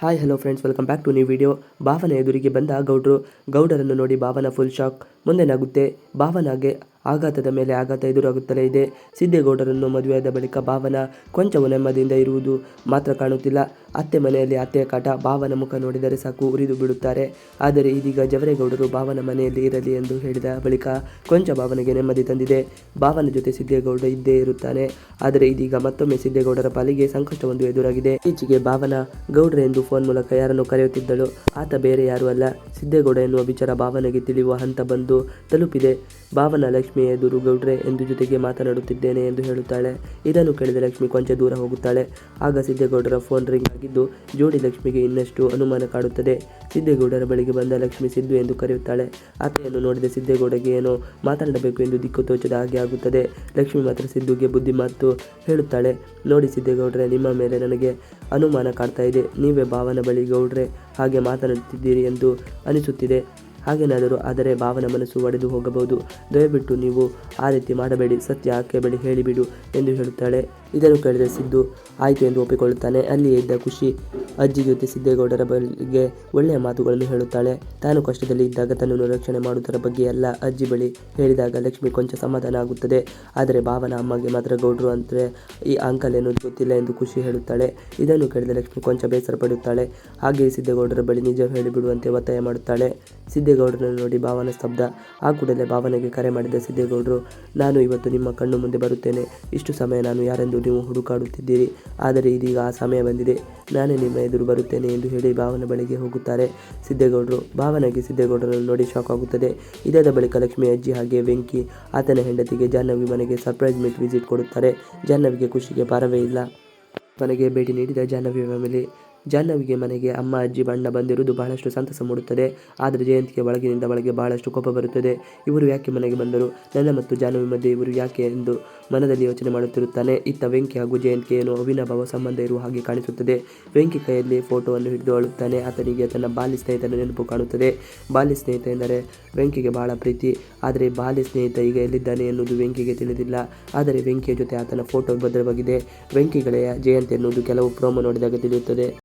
Hi hello friends welcome back to new video Bhavana ಎದುರಿಗೆ ಬಂದ ಗೌಡ್ರು. ಗೌಡರನ್ನು ನೋಡಿ ಭಾವನ ಫುಲ್ ಶಾಕ್ ಮುಂದೆ ನಗುತ್ತೆ. ಭಾವನಾಗೆ ಆಘಾತದ ಮೇಲೆ ಆಘಾತ ಎದುರಾಗುತ್ತಲೇ ಇದೆ. ಸಿದ್ದೇಗೌಡರನ್ನು ಮದುವೆಯಾದ ಬಳಿಕ ಭಾವನ ಕೊಂಚವು ನೆಮ್ಮದಿಯಿಂದ ಇರುವುದು ಮಾತ್ರ ಕಾಣುತ್ತಿಲ್ಲ. ಅತ್ತೆ ಮನೆಯಲ್ಲಿ ಅತ್ತೆಯ ಕಾಟ ಭಾವನ ಮುಖ ನೋಡಿದರೆ ಸಾಕು, ಉರಿದು ಬಿಡುತ್ತಾರೆ. ಆದರೆ ಇದೀಗ ಜವರೇಗೌಡರು ಭಾವನ ಮನೆಯಲ್ಲಿ ಇರಲಿ ಎಂದು ಹೇಳಿದ ಬಳಿಕ ಕೊಂಚ ಭಾವನೆಗೆ ನೆಮ್ಮದಿ ತಂದಿದೆ. ಭಾವನ ಜೊತೆ ಸಿದ್ದೇಗೌಡ ಇದ್ದೇ ಇರುತ್ತಾನೆ. ಆದರೆ ಇದೀಗ ಮತ್ತೊಮ್ಮೆ ಸಿದ್ದೇಗೌಡರ ಪಾಲಿಗೆ ಸಂಕಷ್ಟವೊಂದು ಎದುರಾಗಿದೆ. ಈಚೆಗೆ ಭಾವನ ಗೌಡ್ರೆ ಎಂದು ಫೋನ್ ಮೂಲಕ ಯಾರನ್ನು ಕರೆಯುತ್ತಿದ್ದಳು. ಆತ ಬೇರೆ ಯಾರೂ ಅಲ್ಲ. ಸಿದ್ದೇಗೌಡ ಎನ್ನುವ ವಿಚಾರ ಭಾವನೆಗೆ ತಿಳಿಯುವ ಹಂತ ಬಂದು ತಲುಪಿದೆ. ಭಾವನ ಲಕ್ಷ್ಮಿಯ ಎದುರು ಗೌಡ್ರೆ ಎಂದು ಜೊತೆಗೆ ಮಾತನಾಡುತ್ತಿದ್ದೇನೆ ಎಂದು ಹೇಳುತ್ತಾಳೆ. ಇದನ್ನು ಕೇಳಿದ ಲಕ್ಷ್ಮಿ ಕೊಂಚ ದೂರ ಹೋಗುತ್ತಾಳೆ. ಆಗ ಸಿದ್ದೇಗೌಡರ ಫೋನ್ ರಿಂಗ್ ಆಗಿದ್ದು, ಜೋಡಿ ಲಕ್ಷ್ಮಿಗೆ ಇನ್ನಷ್ಟು ಅನುಮಾನ ಕಾಡುತ್ತದೆ. ಸಿದ್ದೇಗೌಡರ ಬಳಿಗೆ ಬಂದ ಲಕ್ಷ್ಮಿ ಸಿದ್ದು ಎಂದು ಕರೆಯುತ್ತಾಳೆ. ಆಕೆಯನ್ನು ನೋಡಿದ ಸಿದ್ದೇಗೌಡಗೆ ಏನೋ ಮಾತನಾಡಬೇಕು ಎಂದು ದಿಕ್ಕು ತೋಚದ ಹಾಗೆ ಆಗುತ್ತದೆ. ಲಕ್ಷ್ಮಿ ಮಾತ್ರ ಸಿದ್ದುಗೆ ಬುದ್ಧಿ ಮಾತು ಹೇಳುತ್ತಾಳೆ. ನೋಡಿ ಸಿದ್ದೇಗೌಡ್ರೆ ನಿಮ್ಮ ಮೇಲೆ ನನಗೆ ಅನುಮಾನ ಕಾಡ್ತಾ ಇದೆ. ನೀವೇ ಭಾವನ ಬಳಿ ಗೌಡ್ರೆ ಹಾಗೆ ಮಾತನಾಡುತ್ತಿದ್ದೀರಿ ಎಂದು ಅನಿಸುತ್ತಿದೆ. ಹಾಗೇನಾದರೂ ಆದರೆ ಭಾವನ ಮನಸ್ಸು ಒಡೆದು ಹೋಗಬಹುದು. ದಯವಿಟ್ಟು ನೀವು ಆ ರೀತಿ ಮಾಡಬೇಡಿ. ಸತ್ಯ ಆಕೆ ಬಳಿ ಹೇಳಿಬಿಡು ಎಂದು ಹೇಳುತ್ತಾಳೆ. ಇದನ್ನು ಕೇಳಿದ ಸಿದ್ದು, ಆಯಿತು ಎಂದು ಒಪ್ಪಿಕೊಳ್ಳುತ್ತಾನೆ. ಅಲ್ಲಿಯೇ ಇದ್ದ ಖುಷಿ ಅಜ್ಜಿ ಜೊತೆ ಸಿದ್ದೇಗೌಡರ ಬಳಿಗೆ ಒಳ್ಳೆಯ ಮಾತುಗಳನ್ನು ಹೇಳುತ್ತಾಳೆ. ತಾನು ಕಷ್ಟದಲ್ಲಿ ಇದ್ದಾಗ ತನ್ನನ್ನು ರಕ್ಷಣೆ ಮಾಡುವುದರ ಬಗ್ಗೆ ಎಲ್ಲ ಅಜ್ಜಿ ಬಳಿ ಹೇಳಿದಾಗ ಲಕ್ಷ್ಮಿ ಕೊಂಚ ಸಮಾಧಾನ ಆಗುತ್ತದೆ. ಆದರೆ ಭಾವನ ಅಮ್ಮಗೆ ಮಾತ್ರ ಗೌಡ್ರು ಅಂದರೆ ಈ ಅಂಕಲ್ ಎನ್ನುವುದು ಗೊತ್ತಿಲ್ಲ ಎಂದು ಖುಷಿ ಹೇಳುತ್ತಾಳೆ. ಇದನ್ನು ಕೇಳಿದ ಲಕ್ಷ್ಮಿ ಕೊಂಚ ಬೇಸರ ಪಡೆಯುತ್ತಾಳೆ ಹಾಗೆಯೇ ಸಿದ್ದೇಗೌಡರ ಬಳಿ ನಿಜ ಹೇಳಿಬಿಡುವಂತೆ ಒತ್ತಾಯ ಮಾಡುತ್ತಾಳೆ. ಸಿದ್ದೇಗೌಡರನ್ನು ನೋಡಿ ಭಾವನ ಸ್ತಬ್ಧ. ಆ ಕೂಡಲೇ ಭಾವನೆಗೆ ಕರೆ ಮಾಡಿದ ಸಿದ್ದೇಗೌಡರು, ನಾನು ಇವತ್ತು ನಿಮ್ಮ ಕಣ್ಣು ಮುಂದೆ ಬರುತ್ತೇನೆ. ಇಷ್ಟು ಸಮಯ ನಾನು ಯಾರೆಂದು ನೀವು ಹುಡುಕಾಡುತ್ತಿದ್ದೀರಿ? ಆದರೆ ಇದೀಗ ಆ ಸಮಯ ಬಂದಿದೆ. ನಾನೇ ನಿಮ್ಮ ಎದುರು ಬರುತ್ತೇನೆ ಎಂದು ಹೇಳಿ ಭಾವನ ಬಳಿಗೆ ಹೋಗುತ್ತಾರೆ ಸಿದ್ದೇಗೌಡರು. ಭಾವನೆಗೆ ಸಿದ್ದೇಗೌಡರನ್ನು ನೋಡಿ ಶಾಕ್ ಆಗುತ್ತದೆ. ಇದಾದ ಬಳಿಕ ಲಕ್ಷ್ಮಿ ಅಜ್ಜಿ ಹಾಗೆ ವೆಂಕಿ, ಆತನ ಹೆಂಡತಿಗೆ ಜಾಹ್ನವಿ ಮನೆಗೆ ಸರ್ಪ್ರೈಸ್ ಮೀಟ್ ವಿಸಿಟ್ ಕೊಡುತ್ತಾರೆ. ಜಾಹ್ನವಿಗೆ ಖುಷಿಗೆ ಪಾರವೇ ಇಲ್ಲ. ಮನೆಗೆ ಭೇಟಿ ನೀಡಿದ ಜಾಹ್ನವಿ ಫ್ಯಾಮಿಲಿ ಜಾಹ್ನವಿಗೆ ಮನೆಗೆ ಅಮ್ಮ, ಅಜ್ಜಿ, ಬಣ್ಣ ಬಂದಿರುವುದು ಬಹಳಷ್ಟು ಸಂತಸ ಮೂಡುತ್ತದೆ. ಆದರೆ ಜಯಂತಿಗೆ ಒಳಗಿನಿಂದ ಒಳಗೆ ಬಹಳಷ್ಟು ಕೋಪ ಬರುತ್ತದೆ. ಇವರು ಯಾಕೆ ಮನೆಗೆ ಬಂದರು? ನನ್ನ ಮತ್ತು ಜಾಹ್ನವಿ ಮಧ್ಯೆ ಇವರು ಯಾಕೆ ಎಂದು ಮನದಲ್ಲಿ ಯೋಚನೆ ಮಾಡುತ್ತಿರುತ್ತಾನೆ. ಇತ್ತ ವೆಂಕಿ ಹಾಗೂ ಜಯಂತಿಗೆ ಏನೋ ಅವಿನಾಭಾವ ಸಂಬಂಧ ಇರುವ ಹಾಗೆ ಕಾಣಿಸುತ್ತದೆ. ವೆಂಕಿ ಕೈಯಲ್ಲಿ ಫೋಟೋವನ್ನು ಹಿಡಿದು ಅಳುತ್ತಾನೆ. ಆತನಿಗೆ ತನ್ನ ಬಾಲ್ಯ ಸ್ನೇಹಿತನ ನೆನಪು ಕಾಣುತ್ತದೆ. ಬಾಲ್ಯ ಸ್ನೇಹಿತ ಎಂದರೆ ವೆಂಕಿಗೆ ಬಹಳ ಪ್ರೀತಿ. ಆದರೆ ಬಾಲ್ಯ ಸ್ನೇಹಿತ ಈಗ ಎಲ್ಲಿದ್ದಾನೆ ಎನ್ನುವುದು ವೆಂಕಿಗೆ ತಿಳಿದಿಲ್ಲ. ಆದರೆ ವೆಂಕಿಯ ಜೊತೆ ಆತನ ಫೋಟೋ ಭದ್ರವಾಗಿದೆ. ವೆಂಕಿಗಳೆಯ ಜಯಂತಿ ಎನ್ನುವುದು ಕೆಲವು ಪ್ರೋಮೋ ನೋಡಿದಾಗ ತಿಳಿಯುತ್ತದೆ.